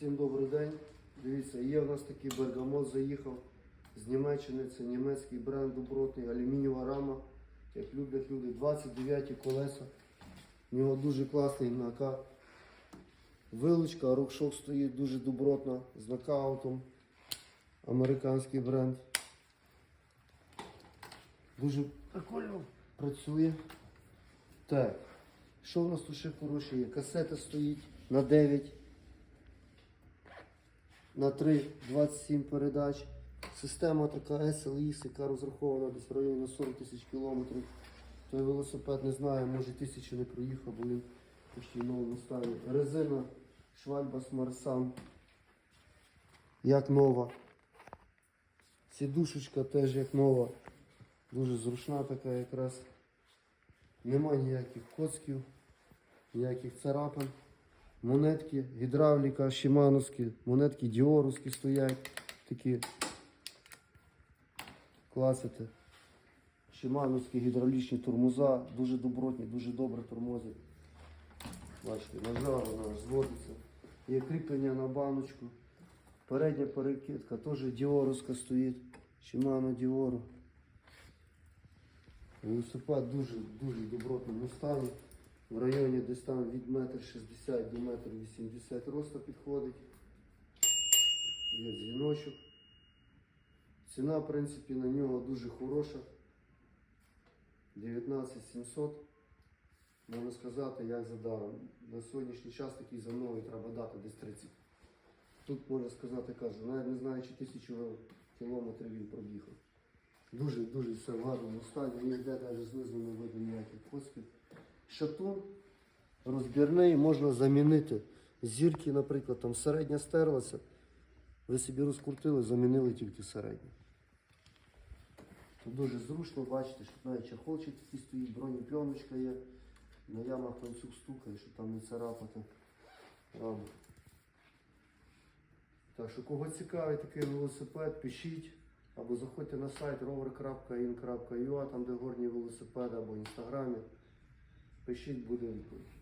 Всім добрий день. Дивіться, є в нас такий бергамот заїхав з Німеччини. Це німецький бренд добротний, алюмінієва рама, як люблять люди. 29 колеса. У нього дуже класний нака. Вилучка, рокшок стоїть дуже добротна, з нокаутом. Американський бренд. Дуже прикольно працює. Так. Що в нас тут ще хороше є? Касета стоїть на 9, на 3, 27 передач. Система така SLX, яка розрахована десь в районі на 40 тисяч кілометрів. Той велосипед не знаю, може тисячі не проїхав, бо він почти в. Резина Швальба Смарсан. Як нова. Сідушечка теж як нова. Дуже зручна така якраз. Нема ніяких коцків, ніяких царапин. Монетки, гідравліка, шимановські, монетки діоровські стоять. Такі класити. Шимановські гідравлічні тормоза, дуже добротні, дуже добре тормозять. Бачите, нажала вона зводиться. Є кріплення на баночку. Передня перекидка теж діоровська стоїть. Шимано Діору. Велосипед дуже дуже добротному стані. В районі десь там від метр 60 до метр 80 росту підходить. Є дзвіночок. Ціна, в принципі, на нього дуже хороша. 19 700. Можна сказати, як за даром. На сьогоднішній час такий за новий треба дати десь 30. Тут можна сказати, кажу, навіть не знаю, чи тисячу кілометрів він пробігав. Дуже дуже все в гарному стані, ніде навіть знизу не видно ніяких косків. Шатун розбірний можна замінити. Зірки, наприклад, там середня стерлася. Ви собі розкрутили, замінили тільки середню. Тут дуже зручно, бачите, що навіть чехолчик такий стоїть, бронепленочка є. На ямах ланцюг стукає, щоб там не царапати. Так що кого цікавить такий велосипед, пишіть. Або заходьте на сайт rover.in.ua, там де горні велосипеди, або в інстаграмі. Пишіть, буде відповідь.